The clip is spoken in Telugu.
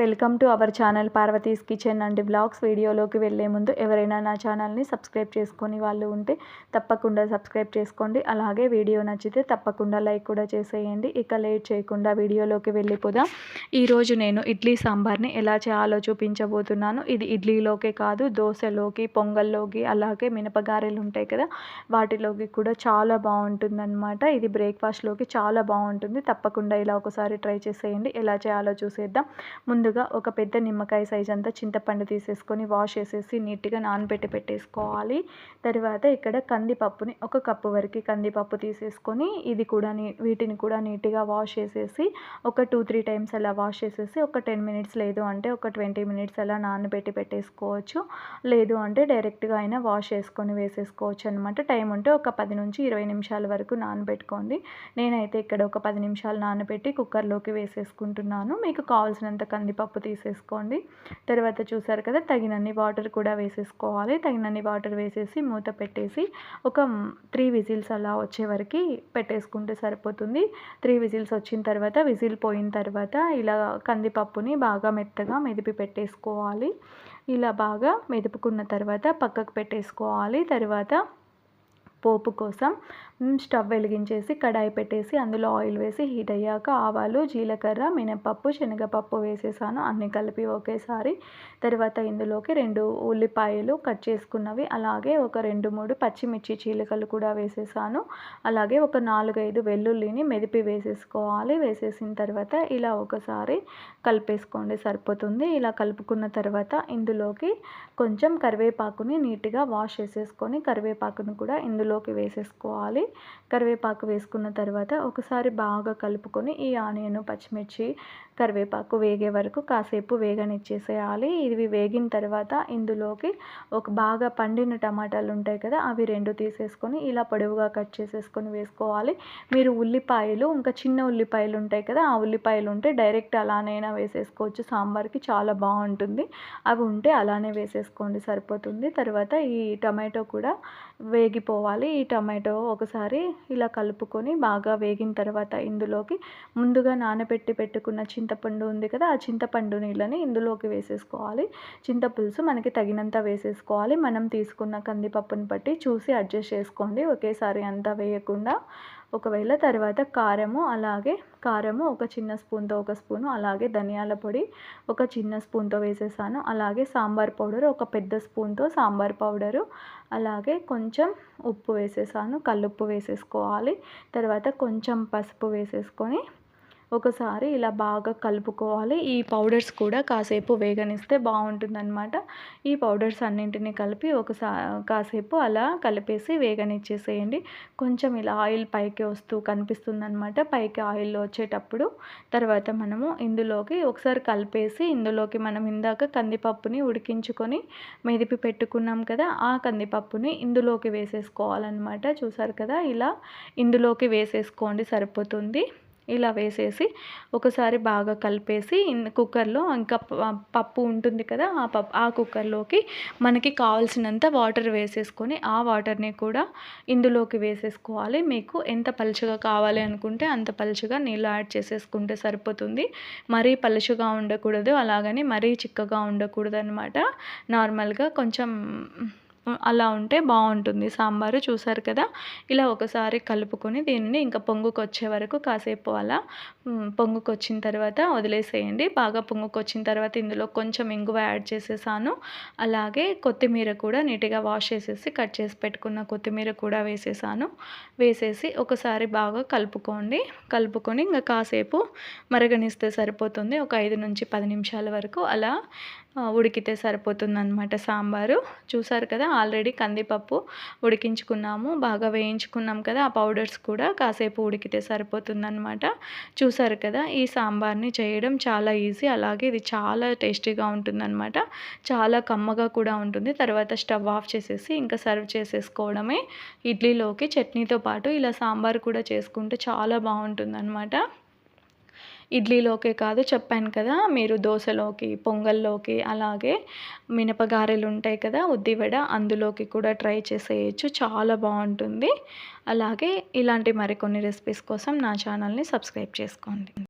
Welcome to our channel Parvathi's kitchen and blogs. వీడియోలోకి వెళ్ళే ముందు ఎవరైనా నా ఛానల్ని సబ్స్క్రైబ్ చేసుకొని వాళ్ళు ఉంటే తప్పకుండా సబ్స్క్రైబ్ చేసుకోండి. అలాగే వీడియో నచ్చితే తప్పకుండా లైక్ కూడా చేసేయండి. ఇక లేట్ చేయకుండా వీడియోలోకి వెళ్ళిపోదాం. ఈరోజు నేను ఇడ్లీ సాంబార్ని ఎలా చేయాలో చూపించబోతున్నాను. ఇది ఇడ్లీలోకే కాదు దోశలోకి పొంగల్లోకి అలాగే మినపగారెలు ఉంటాయి కదా వాటిలోకి కూడా చాలా బాగుంటుందన్నమాట. ఇది బ్రేక్ఫాస్ట్లోకి చాలా బాగుంటుంది. తప్పకుండా ఇలా ఒకసారి ట్రై చేసేయండి. ఎలా చేయాలో చూసేద్దాం. ముందుగా ఒక పెద్ద నిమ్మకాయ సైజ్ అంతా చింతపండు తీసేసుకొని వాష్ చేసేసి నీట్గా నానబెట్టి పెట్టేసుకోవాలి. తర్వాత ఇక్కడ కందిపప్పుని ఒక కప్పు వరకు కందిపప్పు తీసేసుకొని ఇది కూడా నీ వీటిని కూడా నీట్గా వాష్ చేసేసి ఒక టూ త్రీ టైమ్స్ అలా వాష్ చేసేసి ఒక టెన్ మినిట్స్ లేదు అంటే ఒక ట్వంటీ మినిట్స్ అలా నానబెట్టి పెట్టేసుకోవచ్చు. లేదు అంటే డైరెక్ట్గా అయినా వాష్ చేసుకొని వేసేసుకోవచ్చు అనమాట టైం ఉంటే ఒక పది నుంచి ఇరవై నిమిషాల వరకు నానబెట్టుకోండి. నేనైతే ఇక్కడ ఒక పది నిమిషాలు నానబెట్టి కుక్కర్లోకి వేసేసుకుంటున్నాను. మీకు కావాల్సినంత కంది కందిపప్పు తీసేసుకోండి. తర్వాత చూసారు కదా తగినన్ని వాటర్ కూడా వేసేసుకోవాలి. తగినన్ని వాటర్ వేసేసి మూత పెట్టేసి ఒక త్రీ విజిల్స్ అలా వచ్చే వరకు పెట్టేసుకుంటే సరిపోతుంది. త్రీ విజిల్స్ వచ్చిన తర్వాత విజిల్ పోయిన తర్వాత ఇలా కందిపప్పుని బాగా మెత్తగా మెదిపి పెట్టేసుకోవాలి. ఇలా బాగా మెదుపుకున్న తర్వాత పక్కకు పెట్టేసుకోవాలి. తర్వాత పోపు కోసం స్టవ్ వెలిగించేసి కడాయి పెట్టేసి అందులో ఆయిల్ వేసి హీట్ అయ్యాక ఆవాలు జీలకర్ర మినపప్పు శనగపప్పు వేసేసాను. అన్నీ కలిపి ఒకేసారి. తర్వాత ఇందులోకి రెండు ఉల్లిపాయలు కట్ చేసుకున్నవి. అలాగే ఒక రెండు మూడు పచ్చిమిర్చి చీలికలు కూడా వేసేసాను. అలాగే ఒక నాలుగైదు వెల్లుల్లిని మెదిపి వేసేసుకోవాలి. వేసేసిన తర్వాత ఇలా ఒకసారి కలిపేసుకోండి సరిపోతుంది. ఇలా కలుపుకున్న తర్వాత ఇందులోకి కొంచెం కరివేపాకుని నీట్గా వాష్ చేసేసుకొని కరివేపాకును కూడా ఇందులో అందులోకి వేసేసుకోవాలి. కరివేపాకు వేసుకున్న తర్వాత ఒకసారి బాగా కలుపుకొని ఈ ఆనియన్ పచ్చిమిర్చి కరివేపాకు వేగే వరకు కాసేపు వేగనిచ్చేసేయాలి. ఇవి వేగిన తర్వాత ఇందులోకి ఒక బాగా పండిన టమాటాలు ఉంటాయి కదా అవి రెండు తీసేసుకొని ఇలా పొడవుగా కట్ చేసేసుకొని వేసుకోవాలి. మీరు ఉల్లిపాయలు ఇంకా చిన్న ఉల్లిపాయలు ఉంటాయి కదా ఆ ఉల్లిపాయలు ఉంటే డైరెక్ట్ అలానైనా వేసేసుకోవచ్చు. సాంబార్కి చాలా బాగుంటుంది. అవి ఉంటే అలానే వేసేసుకోండి సరిపోతుంది. తర్వాత ఈ టమాటో కూడా వేగిపోవాలి. ఈ టమాటో ఒకసారి ఇలా కలుపుకొని బాగా వేగిన తర్వాత ఇందులోకి ముందుగా నానబెట్టి పెట్టుకున్న చింతపండు ఉంది కదా ఆ చింతపండు నీళ్ళని ఇందులోకి వేసేసుకోవాలి. చింతపులుసు మనకి తగినంత వేసేసుకోవాలి. మనం తీసుకున్న కందిపప్పుని బట్టి చూసి అడ్జస్ట్ చేసుకోండి. ఒకేసారి అంతా వేయకుండా ఒకవేళ తర్వాత కారము అలాగే కారము ఒక చిన్న స్పూన్తో ఒక స్పూను అలాగే ధనియాల పొడి ఒక చిన్న స్పూన్తో వేసేసాను. అలాగే సాంబార్ పౌడర్ ఒక పెద్ద స్పూన్తో సాంబార్ పౌడరు అలాగే కొంచెం ఉప్పు వేసేసాను. కల్లుప్పు వేసేసుకోవాలి. తర్వాత కొంచెం పసుపు వేసేసుకొని ఒకసారి ఇలా బాగా కలుపుకోవాలి. ఈ పౌడర్స్ కూడా కాసేపు వేగనిస్తే బాగుంటుందన్నమాట. ఈ పౌడర్స్ అన్నింటినీ కలిపి ఒకసారి కాసేపు అలా కలిపేసి వేగనిచ్చేసేయండి. కొంచెం ఇలా ఆయిల్ పైకి వస్తూ కనిపిస్తుందన్నమాట. పైకి ఆయిల్ వచ్చేటప్పుడు తర్వాత మనము ఇందులోకి ఒకసారి కలిపేసి ఇందులోకి మనం ఇందాక కందిపప్పుని ఉడికించుకొని మెదిపి పెట్టుకున్నాం కదా ఆ కందిపప్పుని ఇందులోకి వేసేసుకోవాలన్నమాట. చూసారు కదా ఇలా ఇందులోకి వేసేసుకోండి సరిపోతుంది. ఇలా వేసేసి ఒకసారి బాగా కలిపేసి కుక్కర్లో ఇంకా పప్పు ఉంటుంది కదా ఆ పప్పు ఆ కుక్కర్లోకి మనకి కావాల్సినంత వాటర్ వేసేసుకొని ఆ వాటర్ని కూడా ఇందులోకి వేసేసుకోవాలి. మీకు ఎంత పలుచగా కావాలి అనుకుంటే అంత పలుచగా నీళ్ళు యాడ్ చేసేసుకుంటే సరిపోతుంది. మరీ పలుచగా ఉండకూడదు అలాగని మరీ చిక్కగా ఉండకూడదు అనమాట నార్మల్గా కొంచెం అలా ఉంటే బాగుంటుంది. సాంబారు చూసారు కదా? ఇలా ఒకసారి కలుపుకొని దీన్ని ఇంకా పొంగుకొచ్చే వరకు కాసేపు అలా పొంగుకొచ్చిన తర్వాత వదిలేసేయండి. బాగా పొంగుకొచ్చిన తర్వాత ఇందులో కొంచెం ఇంగువ యాడ్ చేసేసాను. అలాగే కొత్తిమీర కూడా నీట్గా వాష్ చేసేసి కట్ చేసి పెట్టుకున్న కొత్తిమీర కూడా వేసేసాను. వేసేసి ఒకసారి బాగా కలుపుకోండి. కలుపుకొని ఇంకా కాసేపు మరగనిస్తే సరిపోతుంది. ఒక ఐదు నుంచి పది నిమిషాల వరకు అలా ఉడికితే సరిపోతుందన్నమాట సాంబారు. చూసారు కదా ఆల్రెడీ కందిపప్పు ఉడికించుకున్నాము. బాగా వేయించుకున్నాం కదా ఆ పౌడర్స్ కూడా కాసేపు ఉడికితే సరిపోతుందన్నమాట. చూసారు కదా ఈ సాంబార్ని చేయడం చాలా ఈజీ. అలాగే ఇది చాలా టేస్టీగా ఉంటుందన్నమాట. చాలా కమ్మగా కూడా ఉంటుంది. తర్వాత స్టవ్ ఆఫ్ చేసేసి ఇంకా సర్వ్ చేసేసుకోవడమే. ఇడ్లీలోకి చట్నీతో పాటు ఇలా సాంబార్ కూడా చేసుకుంటే చాలా బాగుంటుందన్నమాట. ఇడ్లీలోకే కాదు చెప్పాను కదా మీరు దోశలోకి పొంగల్లోకి అలాగే మినపగారెలు ఉంటాయి కదా ఉద్దివడ అందులోకి కూడా ట్రై చేసేయచ్చు చాలా బాగుంటుంది. అలాగే ఇలాంటి మరికొన్ని రెసిపీస్ కోసం నా ఛానల్ని సబ్స్క్రైబ్ చేసుకోండి.